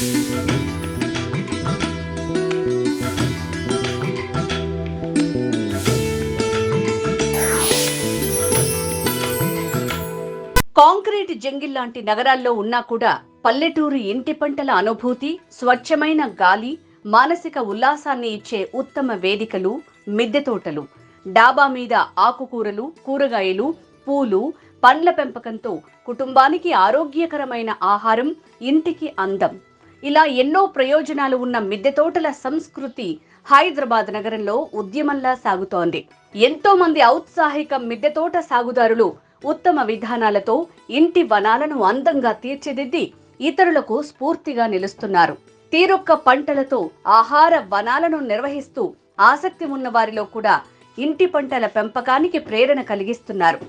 Concrete jungle లాంటి నగరాల్లో ఉన్నా కూడా పల్లెటూరు ఇంటి పంటల అనుభూతి స్వచ్ఛమైన గాలి మానసిక ఉల్లాసాన్ని ఇచ్చే ఉత్తమ వేదికలు మిద్దె తోటలు. డాబా మీద ఆకుకూరలు కూరగాయలు పూలు పండ్ల పెంపకంతో కుటుంబానికి ఆరోగ్యకరమైన ఆహారం ఇంటికి అందం. ఇలా ఎన్నో ప్రయోజనాలు ఉన్న మిద్దె తోటల సంస్కృతి హైదరాబాద్ నగరంలో ఉద్యమంలా సాగుతోంది. ఎంతో మంది ఔత్సాహిక మిద్దె తోట సాగుదారులు ఉత్తమ విధానాలతో ఇంటి వనాలను అందంగా తీర్చిదిద్ది ఇతరులకు స్ఫూర్తిగా నిలుస్తున్నారు. తీరొక్క పంటలతో ఆహార వనాలను నిర్వహిస్తూ ఆసక్తి ఉన్న వారిలో కూడా ఇంటి పంటల పెంపకానికి ప్రేరణ కలిగిస్తున్నారు.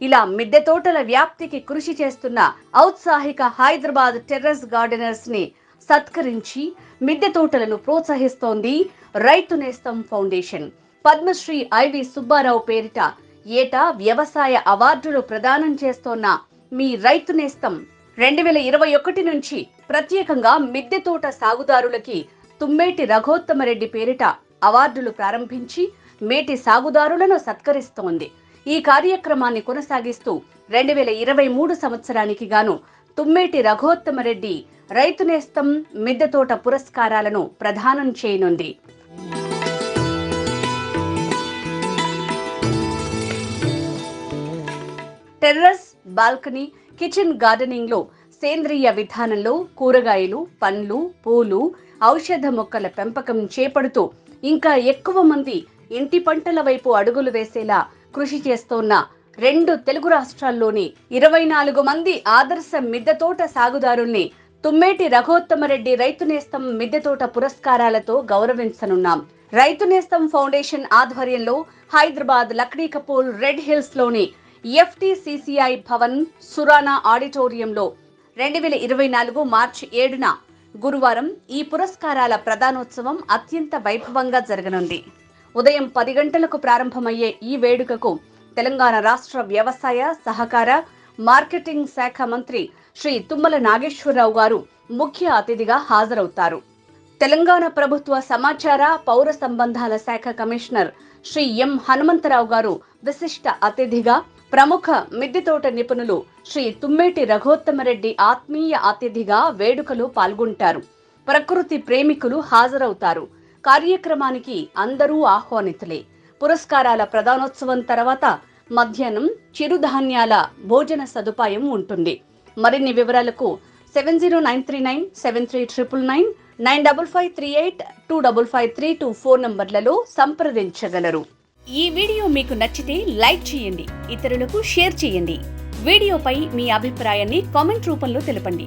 ఇలా మిద్దె తోటల వ్యాప్తికి కృషి చేస్తున్న ఔత్సాహిక హైదరాబాద్ టెర్రస్ గార్డెనర్స్ని సత్కరించి మిద్దె తోటలను ప్రోత్సహిస్తోంది రైతు నేస్తం ఫౌండేషన్. పద్మశ్రీ ఐవి సుబ్బారావు పేరిట ఏటా వ్యవసాయ అవార్డులు ప్రదానం చేస్తోన్న మీ రైతు నేస్తం రెండు వేల ఇరవై ఒకటి నుంచి ప్రత్యేకంగా మిద్దె తోట సాగుదారులకి తుమ్మేటి రఘోత్తమరెడ్డి పేరిట అవార్డులు ప్రారంభించి మేటి సాగుదారులను సత్కరిస్తోంది. ఈ కార్యక్రమాన్ని కొనసాగిస్తూ రెండు వేల ఇరవై మూడు సంవత్సరానికి గాను తుమ్మేటి రఘోత్తమరెడ్డి రైతు నేస్తం మిద్దెతోట పురస్కారాలను ప్రదానం చేయనుంది. టెర్రస్ బాల్కనీ కిచెన్ గార్డెనింగ్లో సేంద్రియ విధానంలో కూరగాయలు పండ్లు పూలు ఔషధ మొక్కల పెంపకం చేపడుతూ ఇంకా ఎక్కువ మంది ఇంటి పంటల వైపు అడుగులు వేసేలా కృషి చేస్తోన్న రెండు తెలుగు రాష్ట్రాల్లోని ఇరవై నాలుగు మంది ఆదర్శ మిద్దెతోట సాగుదారుల్ని తుమ్మేటి రఘోత్తమరెడ్డి రైతు నేస్తం మిద్దెతోట పురస్కారాలతో గౌరవించనున్నాం. రైతు నేస్తం ఫౌండేషన్ ఆధ్వర్యంలో హైదరాబాద్ లక్డీ కపూర్ రెడ్ హిల్స్లోని ఎఫ్టిసిసిఐ భవన్ సురానా ఆడిటోరియంలో రెండు వేల ఇరవై నాలుగు మార్చి ఏడున గురువారం ఈ పురస్కారాల ప్రధానోత్సవం అత్యంత వైభవంగా జరగనుంది. ఉదయం పది గంటలకు ప్రారంభమయ్యే ఈ వేడుకకు తెలంగాణ రాష్ట్ర వ్యవసాయ సహకార మార్కెటింగ్ శాఖ మంత్రి శ్రీ తుమ్మల నాగేశ్వరరావు గారు ముఖ్య అతిథిగా హాజరవుతారు. తెలంగాణ ప్రభుత్వ సమాచార పౌర సంబంధాల శాఖ కమిషనర్ శ్రీ ఎం హనుమంతరావు గారు విశిష్ట అతిథిగా ప్రముఖ మిద్దె తోట నిపుణులు శ్రీ తుమ్మేటి రఘోత్తమరెడ్డి ఆత్మీయ అతిథిగా వేడుకలో పాల్గొంటారు. ప్రకృతి ప్రేమికులు హాజరవుతారు. కార్యక్రమానికి అందరూ ఆహ్వానితులే. పురస్కారాల ప్రధానోత్సవం తర్వాత మధ్యాహ్నం చిరుధాన్యాల భోజన సదుపాయం ఉంటుంది. మరిన్ని వివరాలకు seven zero nine three nine seven three triple nine nine double five three eight two double five three two four నంబర్లలో సంప్రదించగలరు. ఈ వీడియో మీకు నచ్చితే లైక్ చేయండి ఇతరులకు షేర్ చేయండి. వీడియోపై మీ అభిప్రాయాన్ని కామెంట్ రూపంలో తెలపండి.